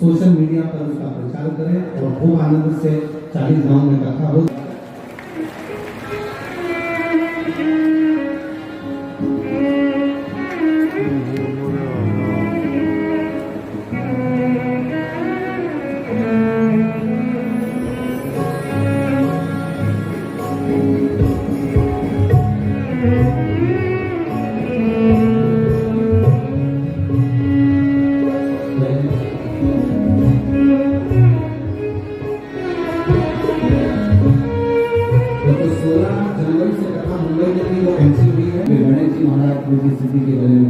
Social media पर उसका प्रचार करें और खूब आनंद से चालीस गाँव में कथा हो। तो जी महाराज की स्थिति के बारे में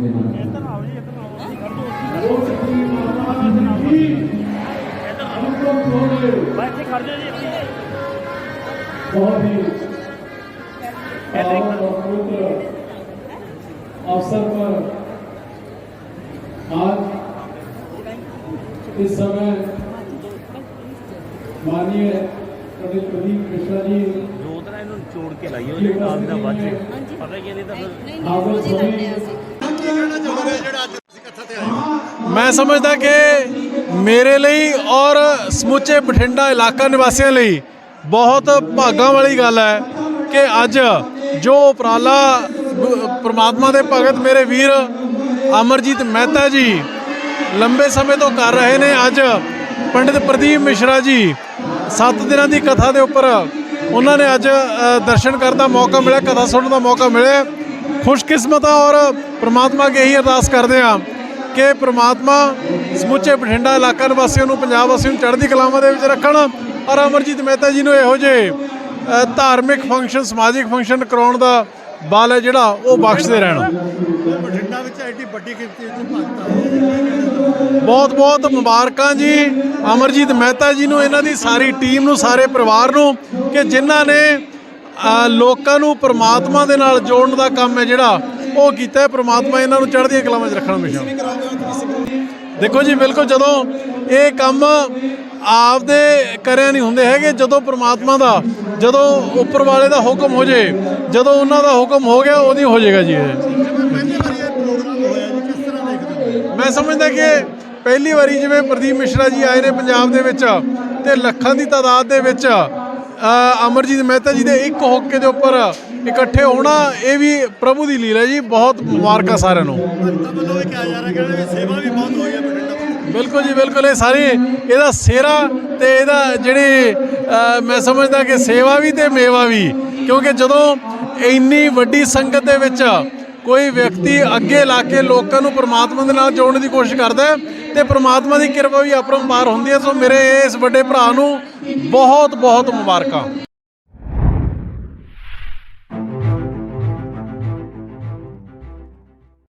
बहुत ही अवसर पर आज इस समय माननीय पंडित प्रदीप मिश्रा जी ਤੋੜ ਕੇ ਲਾਈਏ ਉਹਦੇ ਨਾਲ ਦਾ ਵਾਜੇ ਪਤਾ ਕੀ ਨਹੀਂ ਤਾਂ ਮੈਂ ਸਮਝਦਾ ਕਿ ਮੇਰੇ ਲਈ ਔਰ ਸਮੁੱਚੇ ਬਠਿੰਡਾ ਇਲਾਕਾ ਨਿਵਾਸੀਆਂ ਲਈ ਬਹੁਤ ਭਾਗਾਂ ਵਾਲੀ ਗੱਲ ਹੈ ਕਿ ਅੱਜ ਜੋ ਉਪਰਾਲਾ ਗੁ- ਪ੍ਰਮਾਤਮਾ ਦੇ ਭਗਤ ਮੇਰੇ ਵੀਰ ਅਮਰਜੀਤ ਮਹਿਤਾ ਜੀ ਲੰਬੇ ਸਮੇਂ ਤੋਂ ਕਰ ਰਹੇ ਨੇ ਅੱਜ ਪੰਡਿਤ ਪ੍ਰਦੀਪ ਮਿਸ਼ਰਾ ਜੀ 7 ਦਿਨਾਂ ਦੀ ਕਥਾ ਦੇ ਉੱਪਰ ਉਹਨਾਂ ਨੇ ਅੱਜ ਦਰਸ਼ਨ ਕਰਨ ਦਾ ਮੌਕਾ ਮਿਲਿਆ, ਕਥਾ ਸੁਣਨ ਦਾ ਮੌਕਾ ਮਿਲਿਆ। ਖੁਸ਼ਕਿਸਮਤ ਆ ਔਰ ਪ੍ਰਮਾਤਮਾ ਅੱਗੇ ਇਹੀ ਅਰਦਾਸ ਕਰਦੇ ਆ ਕਿ ਪ੍ਰਮਾਤਮਾ ਸਮੁੱਚੇ ਬਠਿੰਡਾ ਇਲਾਕਾ ਨਿਵਾਸੀਆਂ ਨੂੰ, ਪੰਜਾਬ ਵਾਸੀਆਂ ਨੂੰ ਚੜ੍ਹਦੀ ਕਲਾਵਾਂ ਦੇ ਵਿੱਚ ਰੱਖਣ ਔਰ ਅਮਰਜੀਤ ਮਹਿਤਾ ਜੀ ਨੂੰ ਇਹੋ ਜਿਹੇ ਧਾਰਮਿਕ ਫੰਕਸ਼ਨ ਸਮਾਜਿਕ ਫੰਕਸ਼ਨ ਕਰਾਉਣ ਦਾ ਬਲ ਹੈ ਜਿਹੜਾ ਉਹ ਬਖਸ਼ਦੇ ਰਹਿਣ। ਬਠਿੰਡਾ ਵਿੱਚ ਐਡੀ ਵੱਡੀ ਗਿਣਤੀ ਵਿੱਚ ਭਗਤ ਬਹੁਤ ਬਹੁਤ ਮੁਬਾਰਕਾਂ ਜੀ। ਅਮਰਜੀਤ ਮਹਿਤਾ ਜੀ ਨੂੰ, ਇਹਨਾਂ ਦੀ ਸਾਰੀ ਟੀਮ ਨੂੰ, ਸਾਰੇ ਪਰਿਵਾਰ ਨੂੰ ਕਿ ਜਿਨ੍ਹਾਂ ਨੇ ਲੋਕਾਂ ਨੂੰ ਪ੍ਰਮਾਤਮਾ ਦੇ ਨਾਲ ਜੋੜਨ ਦਾ ਕੰਮ ਹੈ ਜਿਹੜਾ, ਉਹ ਕੀਤਾ ਹੈ। ਪ੍ਰਮਾਤਮਾ ਇਹਨਾਂ ਨੂੰ ਚੜ੍ਹਦੀਆਂ ਕਲਾਵਾਂ 'ਚ ਰੱਖਣਾ ਹਮੇਸ਼ਾ। ਦੇਖੋ ਜੀ, ਬਿਲਕੁਲ ਜਦੋਂ ਇਹ ਕੰਮ ਆਪਦੇ ਕਰਿਆ ਨਹੀਂ ਹੁੰਦੇ ਹੈਗੇ, ਜਦੋਂ ਪ੍ਰਮਾਤਮਾ ਦਾ, ਜਦੋਂ ਉੱਪਰ ਵਾਲੇ ਦਾ ਹੁਕਮ ਹੋ ਜੇ, ਜਦੋਂ ਉਹਨਾਂ ਦਾ ਹੁਕਮ ਹੋ ਗਿਆ ਉਹਦੀ ਹੋ ਜਾਏਗਾ ਜੀ ਇਹ ਪਹਿਲੀ ਵਾਰੀ ਇਹ ਪ੍ਰੋਗਰਾਮ ਹੋਇਆ ਜੀ ਕਿਸ ਤਰ੍ਹਾਂ ਦੇਖਦੇ ਹੋ ਮੈਂ ਸਮਝਦਾ ਕਿ ਪਹਿਲੀ ਵਾਰੀ ਜਿਵੇਂ ਪ੍ਰਦੀਪ ਮਿਸ਼ਰਾ ਜੀ ਆਏ ਨੇ ਪੰਜਾਬ ਦੇ ਵਿੱਚ ਤੇ ਲੱਖਾਂ ਦੀ ਤਾਦਾਦ ਦੇ ਵਿੱਚ ਅਮਰਜੀਤ ਮਹਿਤਾ ਜੀ ਦੇ ਇੱਕ ਹੋਕੇ ਦੇ ਉੱਪਰ ਇਕੱਠੇ ਹੋਣਾ, ਇਹ ਵੀ ਪ੍ਰਭੂ ਦੀ ਲੀਲਾ ਜੀ, ਬਹੁਤ ਮੁਬਾਰਕਾਂ ਸਾਰਿਆਂ ਨੂੰ। ਬਿਲਕੁਲ ਜੀ, ਬਿਲਕੁਲ, ਇਹ ਸਾਰੇ, ਇਹਦਾ ਸੇਰਾ ਤੇ ਇਹਦਾ ਜਿਹੜੇ ਮੈਂ ਸਮਝਦਾ ਕਿ ਸੇਵਾ ਵੀ ਤੇ ਮੇਵਾ ਵੀ, ਕਿਉਂਕਿ ਜਦੋਂ ਇੰਨੀ ਵੱਡੀ ਸੰਗਤ ਦੇ ਵਿੱਚ ਕੋਈ ਵਿਅਕਤੀ ਅੱਗੇ ਲਾ ਕੇ ਲੋਕਾਂ ਨੂੰ ਪ੍ਰਮਾਤਮਾ ਦੇ ਨਾਲ ਜੋੜਨ ਦੀ ਕੋਸ਼ਿਸ਼ ਕਰਦਾ ਹੈ ਤੇ ਪ੍ਰਮਾਤਮਾ ਦੀ ਕਿਰਪਾ ਵੀ ਅਪਰੰਪਾਰ ਹੁੰਦੀ ਹੈ। ਸੋ ਮੇਰੇ ਇਸ ਵੱਡੇ ਭਰਾ ਨੂੰ ਬਹੁਤ ਬਹੁਤ ਮੁਬਾਰਕਾਂ।